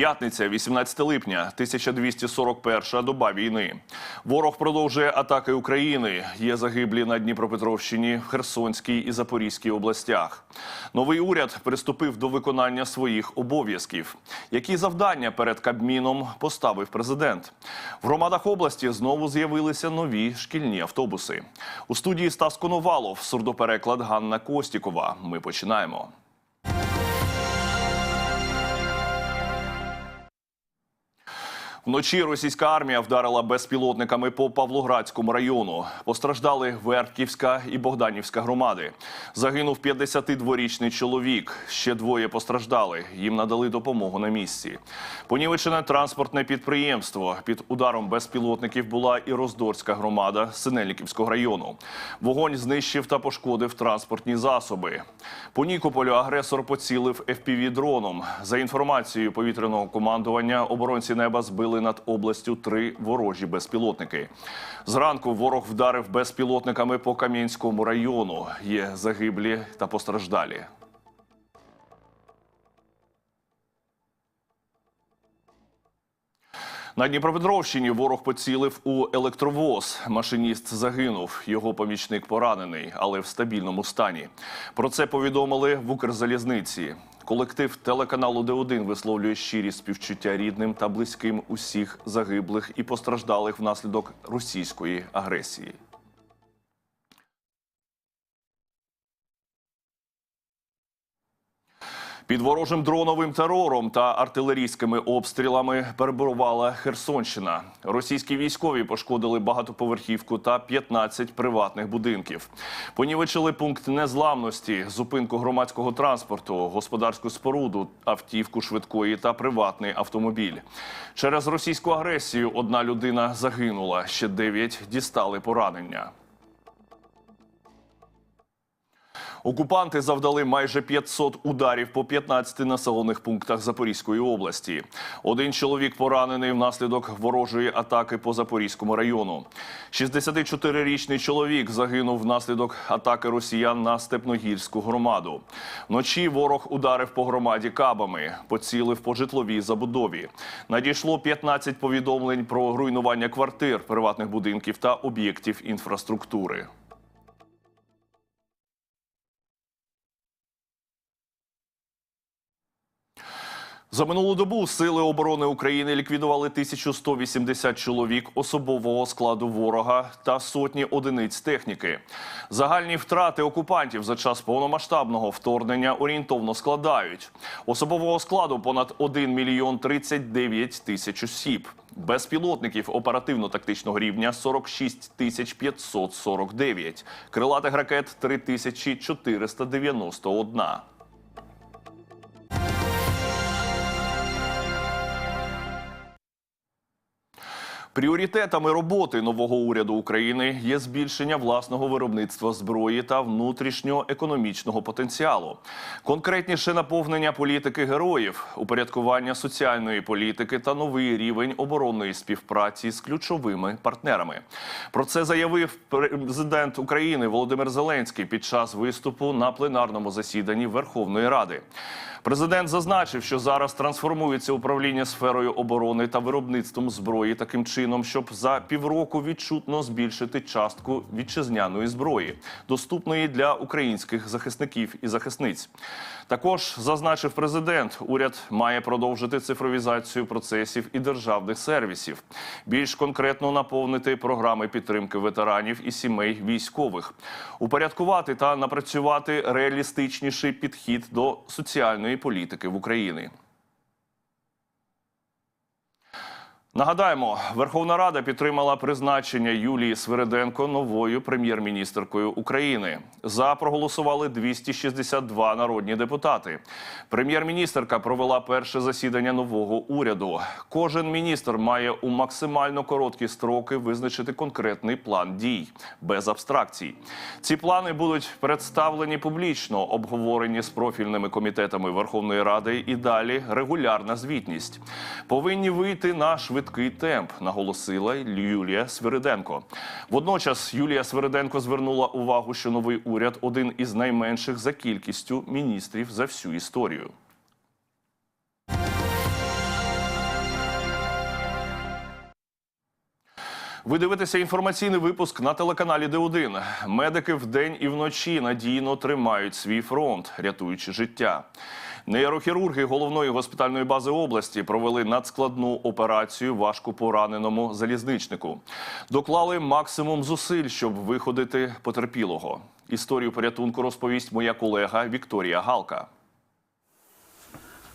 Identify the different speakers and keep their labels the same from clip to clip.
Speaker 1: П'ятниця, 18 липня, 1241 доба війни. Ворог продовжує атаки України. Є загиблі на Дніпропетровщині, Херсонській і Запорізькій областях. Новий уряд приступив до виконання своїх обов'язків. Які завдання перед Кабміном поставив президент? В громадах області знову з'явилися нові шкільні автобуси. У студії Стас Коновалов, сурдопереклад Ганна Костікова. Ми починаємо. Вночі російська армія вдарила безпілотниками по Павлоградському району. Постраждали Вертківська і Богданівська громади. Загинув 52-річний чоловік. Ще двоє постраждали. Їм надали допомогу на місці. Понівечене транспортне підприємство. Під ударом безпілотників була і Роздорська громада Синельниківського району. Вогонь знищив та пошкодив транспортні засоби. По Нікополю агресор поцілив FPV-дроном. За інформацією повітряного командування, оборонці неба збили над областю три ворожі безпілотники. Зранку ворог вдарив безпілотниками по Кам'янському району. Є загиблі та постраждалі. На Дніпропетровщині ворог поцілив у електровоз. Машиніст загинув. Його помічник поранений, але в стабільному стані. Про це повідомили в Укрзалізниці. Колектив телеканалу Д1 висловлює щирі співчуття рідним та близьким усіх загиблих і постраждалих внаслідок російської агресії. Під ворожим дроновим терором та артилерійськими обстрілами перебувала Херсонщина. Російські військові пошкодили багатоповерхівку та 15 приватних будинків. Понівечили пункт незламності, зупинку громадського транспорту, господарську споруду, автівку швидкої та приватний автомобіль. Через російську агресію одна людина загинула, ще дев'ять дістали поранення. Окупанти завдали майже 500 ударів по 15 населених пунктах Запорізької області. Один чоловік поранений внаслідок ворожої атаки по Запорізькому району. 64-річний чоловік загинув внаслідок атаки росіян на Степногірську громаду. Вночі ворог ударив по громаді кабами, поцілив по житловій забудові. Надійшло 15 повідомлень про руйнування квартир, приватних будинків та об'єктів інфраструктури. За минулу добу сили оборони України ліквідували 1180 чоловік особового складу ворога та сотні одиниць техніки. Загальні втрати окупантів за час повномасштабного вторгнення орієнтовно складають особового складу понад 1 мільйон 39 тисяч осіб. Безпілотників оперативно-тактичного рівня 46 тисяч 549, крилатих ракет 3491. Пріоритетами роботи нового уряду України є збільшення власного виробництва зброї та внутрішньоекономічного потенціалу, конкретніше наповнення політики героїв, упорядкування соціальної політики та новий рівень оборонної співпраці з ключовими партнерами. Про це заявив президент України Володимир Зеленський під час виступу на пленарному засіданні Верховної Ради. Президент зазначив, що зараз трансформується управління сферою оборони та виробництвом зброї таким чином, щоб за півроку відчутно збільшити частку вітчизняної зброї, доступної для українських захисників і захисниць. Також зазначив президент, уряд має продовжити цифровізацію процесів і державних сервісів, більш конкретно наповнити програми підтримки ветеранів і сімей військових, упорядкувати та напрацювати реалістичніший підхід до соціальної політики в Україні. Нагадаємо, Верховна Рада підтримала призначення Юлії Свириденко новою прем'єр-міністеркою України. За проголосували 262 народні депутати. Прем'єр-міністерка провела перше засідання нового уряду. Кожен міністр має у максимально короткі строки визначити конкретний план дій без абстракцій. Ці плани будуть представлені публічно, обговорені з профільними комітетами Верховної Ради і далі регулярна звітність. Повинні вийти на швидкий темп, наголосила Юлія Свириденко. Водночас Юлія Свириденко звернула увагу, що новий уряд один із найменших за кількістю міністрів за всю історію. Ви дивитеся інформаційний випуск на телеканалі Д1. Медики вдень і вночі надійно тримають свій фронт, рятуючи життя. Нейрохірурги головної госпітальної бази області провели надскладну операцію важко пораненому залізничнику. Доклали максимум зусиль, щоб виходити потерпілого. Історію порятунку розповість моя колега Вікторія Галка.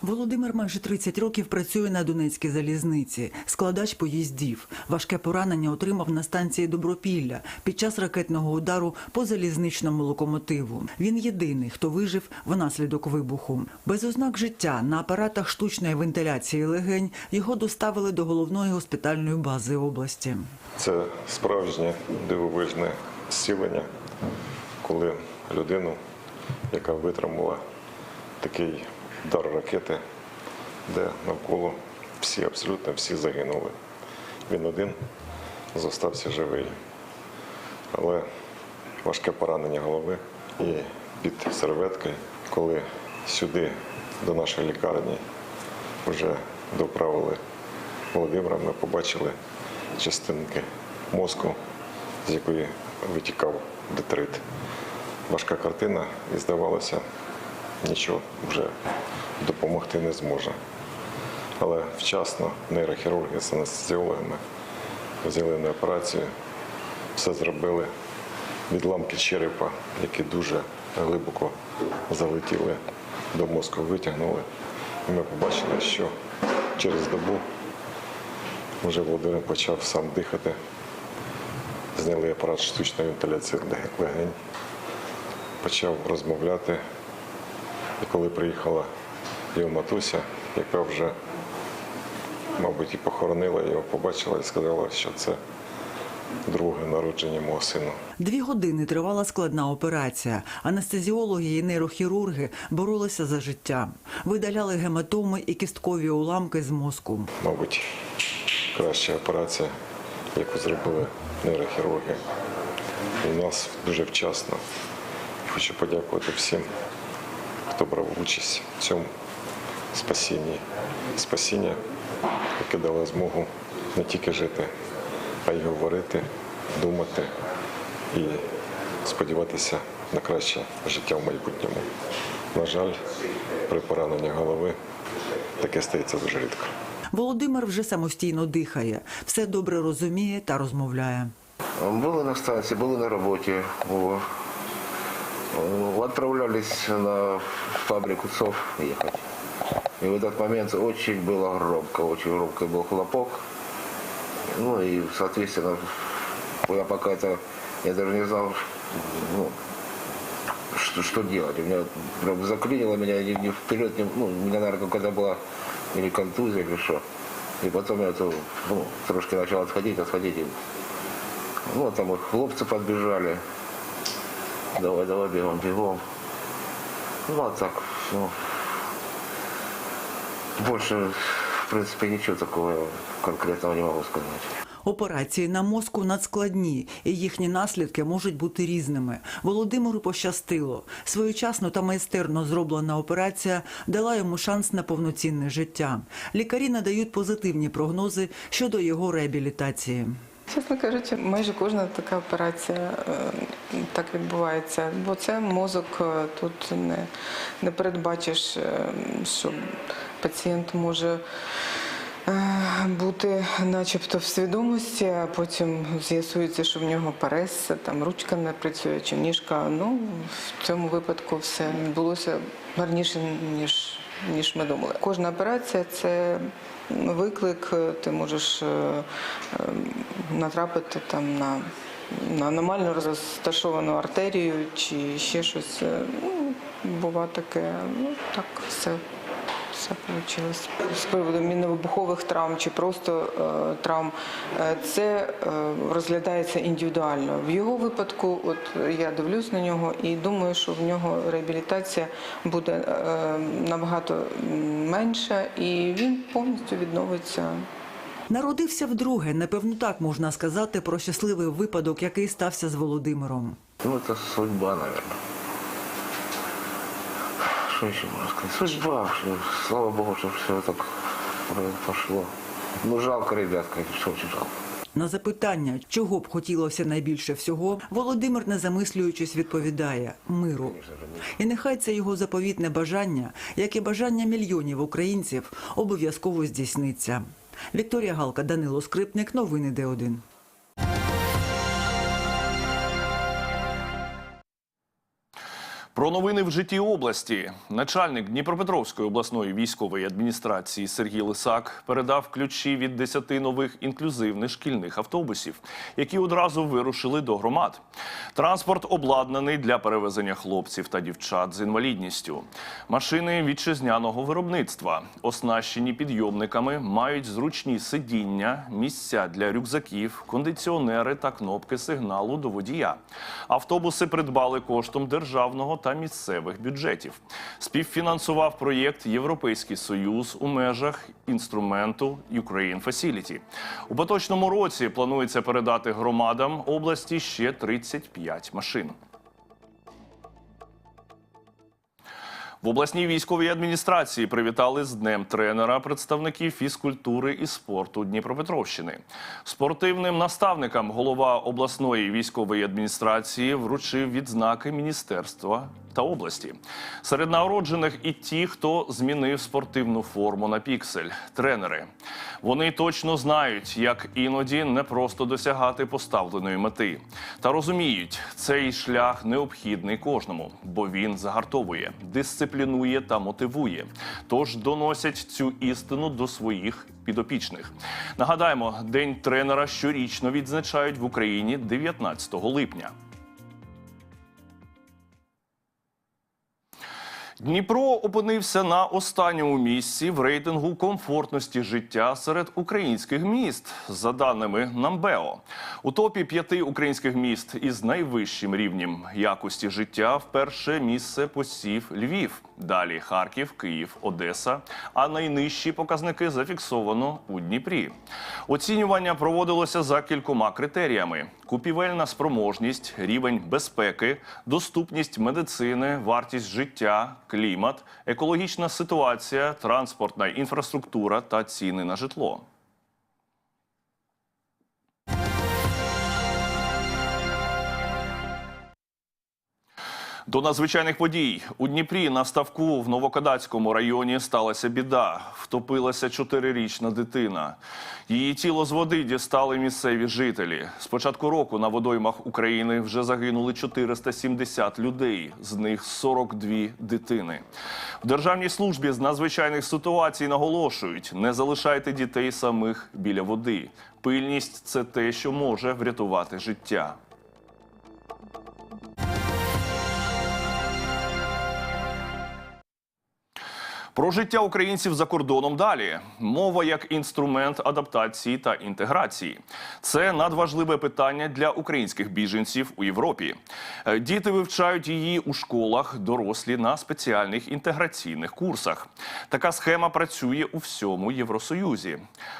Speaker 2: Володимир майже 30 років працює на Донецькій залізниці, складач поїздів. Важке поранення отримав на станції Добропілля під час ракетного удару по залізничному локомотиву. Він єдиний, хто вижив внаслідок вибуху. Без ознак життя на апаратах штучної вентиляції легень його доставили до головної госпітальної бази області.
Speaker 3: Це справжнє дивовижне зцілення, коли людину, яка витримала такий дар ракети, де навколо всі, абсолютно всі загинули. Він один зостався живий. Але важке поранення голови і під серветкою, коли сюди, до нашої лікарні, вже доправили Володимира, ми побачили частинки мозку, з якої витікав детрит. Важка картина і здавалося, нічого вже допомогти не зможе. Але вчасно нейрохірурги з анестезіологами взяли на операцію, все зробили. Відламки черепа, які дуже глибоко залетіли до мозку, витягнули. І ми побачили, що через добу вже Володимир почав сам дихати. Зняли апарат штучної вентиляції легень, почав розмовляти. І коли приїхала його матуся, яка вже, мабуть, і похоронила його, побачила і сказала, що це друге народження мого сина.
Speaker 2: Дві години тривала складна операція. Анестезіологи і нейрохірурги боролися за життя. Видаляли гематоми і кісткові уламки з мозку.
Speaker 3: Мабуть, краща операція, яку зробили нейрохірурги. У нас дуже вчасно. Хочу подякувати всім, хто брав участь в цьому спасінні. Спасіння, яке дало змогу не тільки жити, а й говорити, думати і сподіватися на краще життя в майбутньому. На жаль, при пораненні голови таке стається дуже рідко.
Speaker 2: Володимир вже самостійно дихає, все добре розуміє та розмовляє.
Speaker 4: Были на станции, были на работе. Вот. Э, Отправлялись на фабрику ЦОВ ехать. И в этот момент очень было громко, очень громкий был хлопок. Ну и, соответственно, я пока это, я даже не знал, ну, что, что делать. У меня прям заклинило меня не, не вперед, не, ну, у меня, наверное, когда была или контузия, или что. И потом я это, ну, трошки начал отходить, отходить. И ну, там вот хлопцы подбежали. Давай, давай, бегом, бегом. Ну, а так, ну, больше, в принципе, ничего такого конкретного не могу сказать.
Speaker 2: Операції на мозку надскладні, і їхні наслідки можуть бути різними. Володимиру пощастило. Своєчасно та майстерно зроблена операція дала йому шанс на повноцінне життя. Лікарі надають позитивні прогнози щодо його реабілітації.
Speaker 5: Чесно кажучи, майже кожна така операція е, так відбувається, бо це мозок е, тут не, не передбачиш, е, що пацієнт може бути начебто в свідомості, а потім з'ясується, що в нього парез, там ручка не працює чи ніжка. Ну, в цьому випадку все відбулося гарніше, ніж, ніж ми думали. Кожна операція це виклик, ти можеш е, е, натрапити там на, на аномально розташовану артерію чи ще щось. Е, Ну, бува таке, ну так все. Все вийшло. З приводу міновибухових травм чи просто е, травм, е, це е, розглядається індивідуально. В його випадку, от я дивлюсь на нього і думаю, що в нього реабілітація буде е, набагато менша, і він повністю відновиться.
Speaker 2: Народився вдруге. Напевно, так можна сказати про щасливий випадок, який стався з Володимиром.
Speaker 4: Ну, это судьба, наверное. Что еще можно сказать? Судьба. что, Слава Богу, что все так пошло. Ну, жалко ребят, конечно, очень жалко.
Speaker 2: На запитання, чого б хотілося найбільше всього, Володимир, не замислюючись, відповідає миру. І нехай це його заповітне бажання, як і бажання мільйонів українців, обов'язково здійсниться. Вікторія Галка, Данило Скрипник, новини Д1.
Speaker 1: Про новини в житті області. Начальник Дніпропетровської обласної військової адміністрації Сергій Лисак передав ключі від 10 нових інклюзивних шкільних автобусів, які одразу вирушили до громад. Транспорт обладнаний для перевезення хлопців та дівчат з інвалідністю. Машини вітчизняного виробництва, оснащені підйомниками, мають зручні сидіння, місця для рюкзаків, кондиціонери та кнопки сигналу до водія. Автобуси придбали коштом державного та місцевих бюджетів. Співфінансував проєкт Європейський Союз у межах інструменту Ukraine Facility. У поточному році планується передати громадам області ще 35 машин. В обласній військовій адміністрації привітали з днем тренера представників фізкультури і спорту Дніпропетровщини. Спортивним наставникам голова обласної військової адміністрації вручив відзнаки міністерства та області. Серед нагороджених і ті, хто змінив спортивну форму на піксель тренери. Вони точно знають, як іноді не просто досягати поставленої мети, та розуміють, цей шлях необхідний кожному, бо він загартовує, дисциплінує та мотивує. Тож доносять цю істину до своїх підопічних. Нагадаємо, день тренера щорічно відзначають в Україні 19 липня. Дніпро опинився на останньому місці в рейтингу комфортності життя серед українських міст, за даними Намбео. У топі п'яти українських міст із найвищим рівнем якості життя вперше місце посів Львів. Далі Харків, Київ, Одеса. А найнижчі показники зафіксовано у Дніпрі. Оцінювання проводилося за кількома критеріями: купівельна спроможність, рівень безпеки, доступність медицини, вартість життя, клімат, екологічна ситуація, транспортна інфраструктура та ціни на житло. До надзвичайних подій у Дніпрі на ставку в Новокадацькому районі сталася біда. Втопилася чотирирічна дитина. Її тіло з води дістали місцеві жителі. З початку року на водоймах України вже загинули 470 людей, з них 42 дитини. В Державній службі з надзвичайних ситуацій наголошують: не залишайте дітей самих біля води. Пильність це те, що може врятувати життя. Про життя українців за кордоном далі. Мова як інструмент адаптації та інтеграції. Це надважливе питання для українських біженців у Європі. Е, Діти вивчають її у школах, дорослі на спеціальних інтеграційних курсах. Така схема працює у всьому Євросоюзі.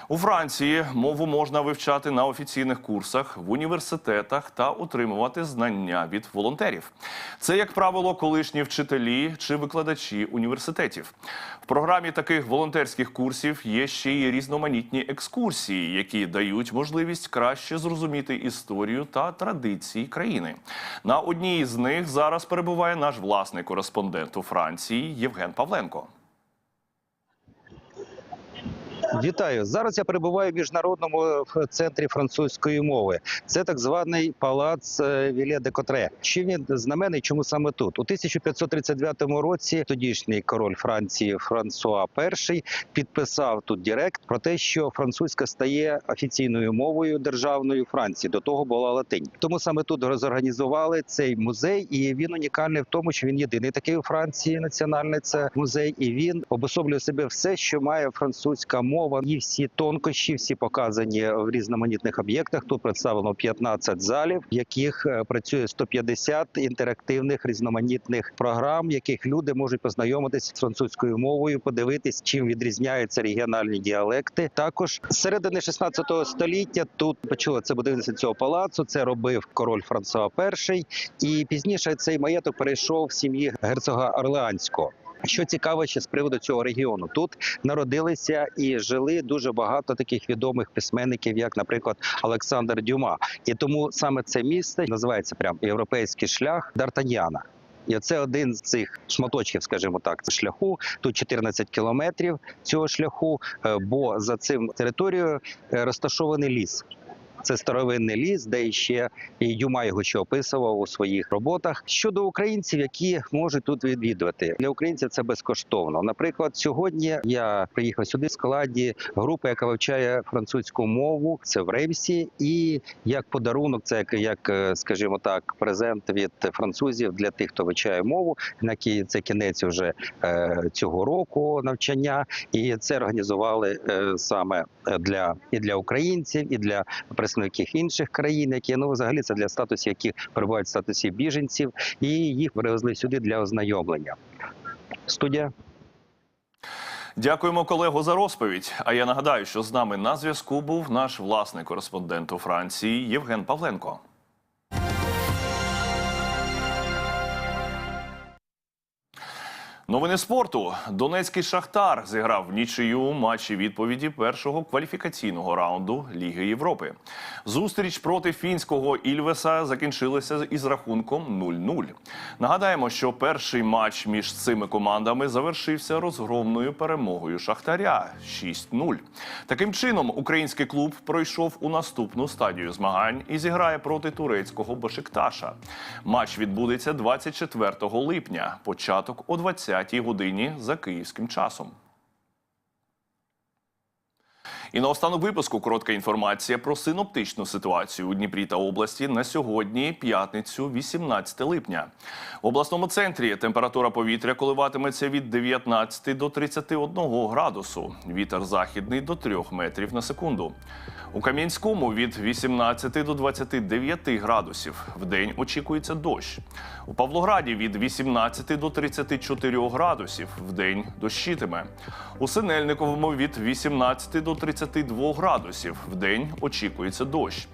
Speaker 1: У Франції мову можна вивчати на офіційних курсах в університетах та отримувати знання від волонтерів. Це, як правило, колишні вчителі чи викладачі університетів. В програмі таких волонтерських курсів є ще й різноманітні екскурсії, які дають можливість краще зрозуміти історію та традиції країни. На одній з них зараз перебуває наш власний кореспондент у Франції Євген Павленко.
Speaker 6: Вітаю зараз. Я перебуваю в міжнародному е, центрі французької мови. Це так званий палац е, Вілє де Котре. Чим він знаменний? Чому саме тут? У 1539 році тодішній король Франції Франсуа І підписав тут директ про те, що французька стає офіційною мовою державною Франції. До того була латинь. Тому саме тут розорганізували цей музей, і він унікальний в тому, що він єдиний такий у Франції національний це музей, і він обособлює себе все, що має французька мова. І всі тонкощі, всі показані в різноманітних об'єктах. Тут представлено 15 залів, в яких е, працює 150 інтерактивних різноманітних програм, в яких люди можуть познайомитися з французькою мовою, подивитись, чим відрізняються регіональні діалекти. Також з середини 16 століття тут почула це будівництво цього палацу. Це робив король Франсуа І, і пізніше цей маєток перейшов в сім'ї герцога Орлеанського. Що цікаво ще з приводу цього регіону, тут народилися і жили дуже багато таких відомих письменників, як, наприклад, Олександр Дюма. І тому саме це місце називається прям європейський шлях Д'Артаньяна. І це один з цих шматочків, скажімо так, шляху. Тут 14 кілометрів цього шляху, е, бо за цим територією е, розташований ліс. Це старовинний ліс, де ще і Дюма його ще описував у своїх роботах. Щодо українців, які можуть тут відвідувати для українців, це безкоштовно. Наприклад, сьогодні я приїхав сюди в складі групи, яка вивчає французьку мову. Це в Реймсі, і як подарунок, це як, е, скажімо так, презент від французів для тих, хто вивчає мову. На це кінець вже е, цього року навчання, і це організували е, саме для і для українців, і для представників інших країн, які ну взагалі це для статусів, які перебувають в статусі біженців, і їх привезли сюди для ознайомлення. Студія.
Speaker 1: Дякуємо колегу за розповідь. А я нагадаю, що з нами на зв'язку був наш власний кореспондент у Франції Євген Павленко. Новини спорту. Донецький Шахтар зіграв нічию у матчі відповіді першого кваліфікаційного раунду Ліги Європи. Зустріч проти фінського Ільвеса закінчилася із рахунком 0-0. Нагадаємо, що перший матч між цими командами завершився розгромною перемогою Шахтаря 6-0. Таким чином, український клуб пройшов у наступну стадію змагань і зіграє проти турецького Бешикташа. Матч відбудеться 24 липня, початок о 20 годині за київським часом. І на останок випуску коротка інформація про синоптичну ситуацію у Дніпрі та області на сьогодні, п'ятницю, 18 липня. В обласному центрі температура повітря коливатиметься від 19 до 31 градусу. Вітер західний до 3 метрів на секунду. У Кам'янському від 18 до 29 градусів. В день очікується дощ. У Павлограді від 18 до 34 градусів. В день дощитиме. У Синельниковому від 18 до 32 градусів. В день очікується дощ.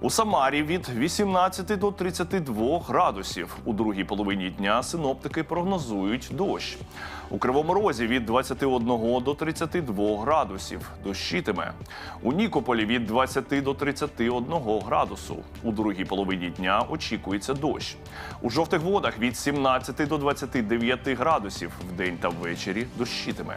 Speaker 1: У Самарі від 18 до 32 градусів. У другій половині дня синоптики прогнозують дощ. У Кривому Розі від 21 до 32 градусів. Дощитиме. У Нікополі від 20 до 31 градусу. У другій половині дня очікується дощ. У жовтих водах від 17 до 29 градусів. Вдень та ввечері дощитиме.